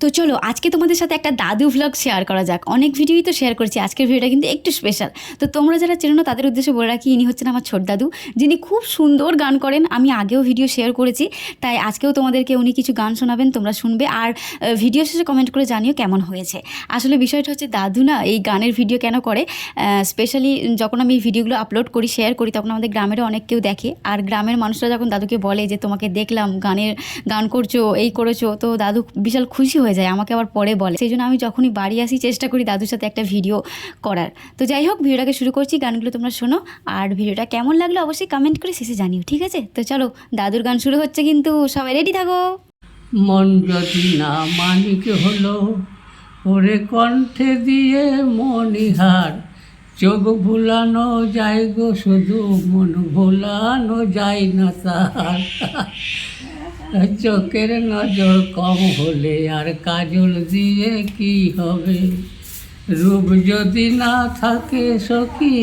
তো চলো, আজকে তোমাদের সাথে একটা দাদু ভ্লগ শেয়ার করা যাক। অনেক ভিডিওই তো শেয়ার করেছি, আজকের ভিডিওটা কিন্তু একটু স্পেশাল তো তোমরা যারা চেনো না, তাদের উদ্দেশ্যে বলে রাখি, ইনি হচ্ছেন আমার ছোট দাদু, যিনি খুব সুন্দর গান করেন। আমি আগেও ভিডিও শেয়ার করেছি, তাই আজকেও তোমাদেরকে উনি কিছু গান শোনাবেন, তোমরা শুনবে। আর ভিডিও শেষে কমেন্ট করে জানিও কেমন হয়েছে। আসলে বিষয়টা হচ্ছে, দাদু না এই গানের ভিডিও কেন করে? স্পেশালি যখন আমি এই ভিডিওগুলো আপলোড করি শেয়ার করি, তখন আমাদের গ্রামেরও অনেক কেউ দেখে। আর গ্রামের মানুষরা যখন দাদুকে বলে যে, তোমাকে দেখলাম, গানের, গান করছ, এই করেছ, তো দাদু বিশাল খুশি হয়ে যায়, আমাকে আবার পরে বলে। সেই জন্য আমি যখনই বাড়ি আসি, চেষ্টা করি দাদুর সাথে একটা ভিডিও করার। তো যাই হোক ভিডিওটাকে শুরু করছি, গানগুলো তোমরা শোনো। আর ভিডিওটা কেমন লাগল অবশ্যই কমেন্ট করে শেষে জানিও, ঠিক আছে? তো চলো, দাদুর গান শুরু হচ্ছে কিন্তু, সবাই রেডি থাকো। মন যদি না মানিক হলো, ওরে কণ্ঠে দিয়ে মনিহার চোখ ভুলানো যায় গো, শুধু মন ভোলানো যায় না তার। চোখের নজর কম হলে আর কাজল দিয়ে কি হবে? রূপ যদি না থাকে সখী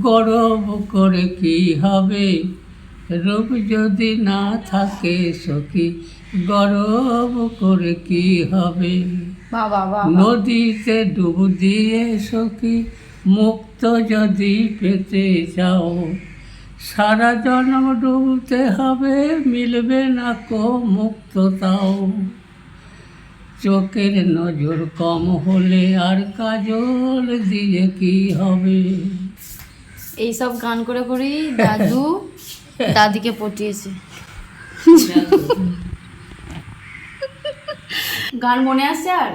গরব করে কি হবে? রূপ যদি না থাকে সখী গরব করে কি হবে? নদীতে ডুব দিয়ে সখী মুক্ত যদি পেতে চাও সারা জন্ম ডুবতে হবে মিলবে না কো মুক্ত তাও চোখের নজর কম হলে আর কাজল দিয়ে কি হবে? এইসব গান করে করেই দাদু দাদিকে পটিয়েছে। গান মনে আছে আর?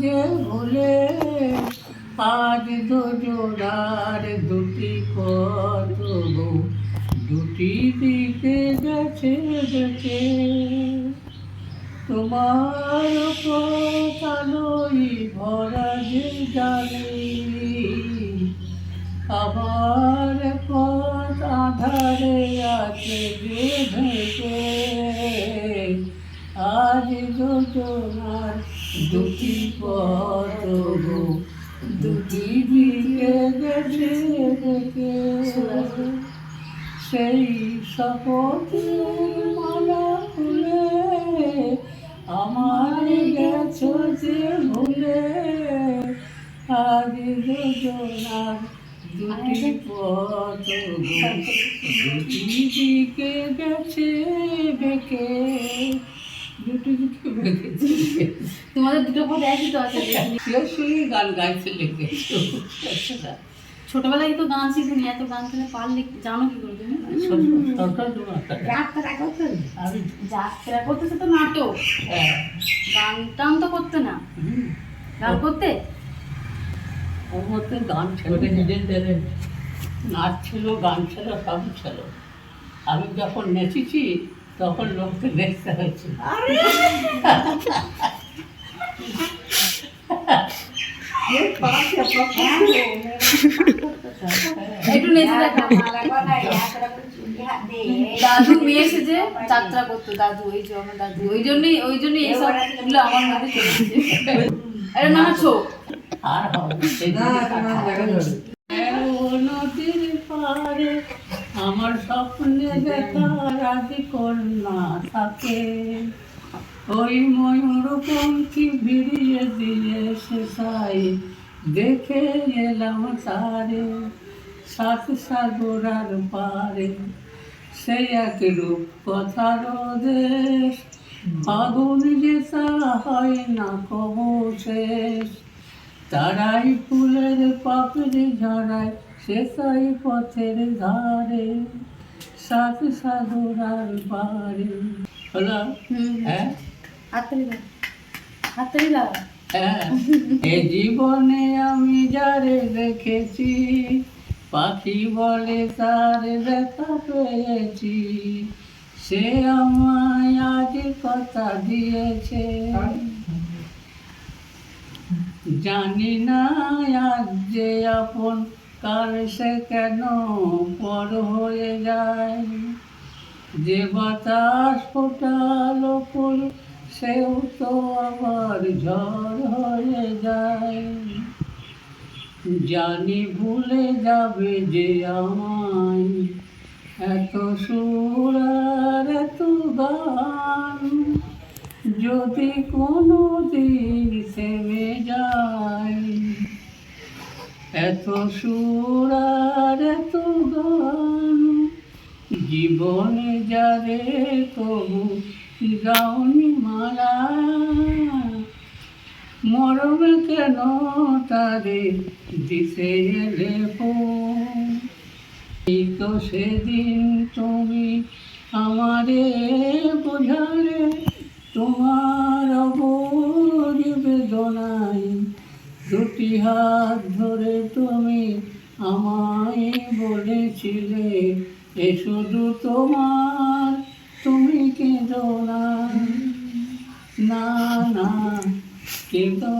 যে ভুলে আজ দুজোড়ার দুটি কত দুটি দিকে গেছে গেছে। তোমার কথালই ভরা যে জানি আমার পথ আধারে আছে যে আজ যোজনার দুটি পথ গো, দুটি দিকে গেছে গেছে সেই শপথের মালা খুলে আমার গেছো যে ভুলে। আজ যোজনার দুটি পথ দুটি দিকে গেছে বেঁকে তোমাদের দুটো পথ একই তো আছে শুয়ে গান গাইছে লিখেছে ছোটবেলায় তো গান শিখিনি এত গান তাহলে পারলে জানো কি করে তুমি? যাত্রা করতেছে তো নাটক। হ্যাঁ, গান টান তো করতে না। গান করতে? ওর মধ্যে গান ছিল নাচ ছিল গান ছিল সব ছিল। আমি যখন নেচেছি তখন লোককে দেখতে হয়েছিল একটু দাদু মেয়ে এসেছে যাত্রা করতো দাদু ওই যে আমার দাদু। ওই জন্যই ওই জন্যই এইসবগুলো আমার মধ্যে চলে এসেছে। এটা না ছো। আর হবে নদীর আমার স্বপ্নে দেখা রাজি কন্যা থাকে ওই ময়ূরপঙ্খী ভিড়িয়ে দিয়ে সে সাই দেখে এলাম তারে, সাত সাগরার পারে। সে এক রূপ কথার দেশ, আগুন যে হয় না কবু শেষ। তারাই ফুলের পাপড়ি ঝরায় সে তাই পথের ধারে। সাত সাগরার পারে হলো? হ্যাঁ? হ্যাঁ। এ জীবনে আমি যারে দেখেছি পাখি বলে তার দেখা পেয়েছি। সে আমায় আজ কথা দিয়েছে। জানি না আজ যে আপন কার সে কেন পর হয়ে যায়। যে বাতাস ফোটালো ফুল, সেও তো আবার ঝড় হয়ে যায়। জানি ভুলে যাবে যে আমায় এত সুর আর এত গান। যদি কোনো দিন থেমে যায় এত সুর আর এত গান। জীবনে যারে তবু গাউনি মারা। মরবে কেন তারে দিতে এলে এই তো সেদিন তুমি আমারে বোঝালে, তোমার অবুঝ বেদনায় দুটি হাত ধরে তুমি আমায় বলেছিলে এ শুধু তোমার, তুমি কেঁদো না। না কেঁদো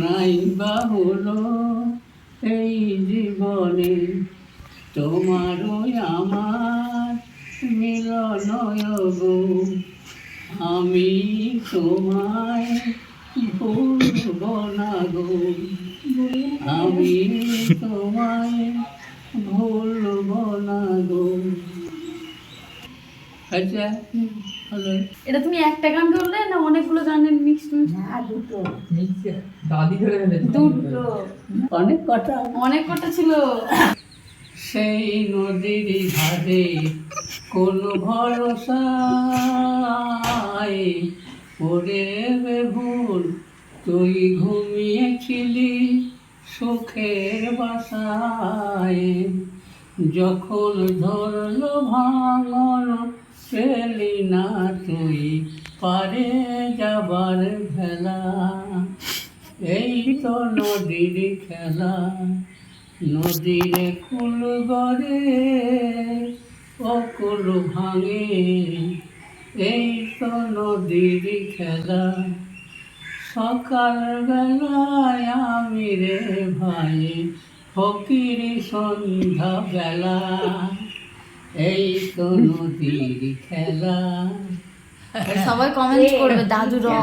নাই বা হলো এই জীবনে তোমারই আমার মিলন গো আমি তোমায় ভুলব না গো। আমি তোমায় ভুলব না গো। আচ্ছা এটা তুমি একটা গান করলে না অনেকগুলো গানের মিক্স দাদি ধরে ফেলে দুটো। অনেক কথা অনেক কটা ছিল। সেই নদীর ধারে কোন ভরসায় পড়ে ভুল তুই ঘুমিয়েছিলি সুখের বাসায়। যখন ধরলো ভাঙন পেলি না তুই পারে যাবার ভেলা। এই তো নদীর খেলা, নদীর কুল গড়ে, অকুল ভাঙে। এই তো নদীর খেলা। সকাল বেলায় আমি রে ভাই ফকির সন্ধ্যা বেলা এই তো নদীর খেলা। সবাই কমেন্ট করবে দাদু রং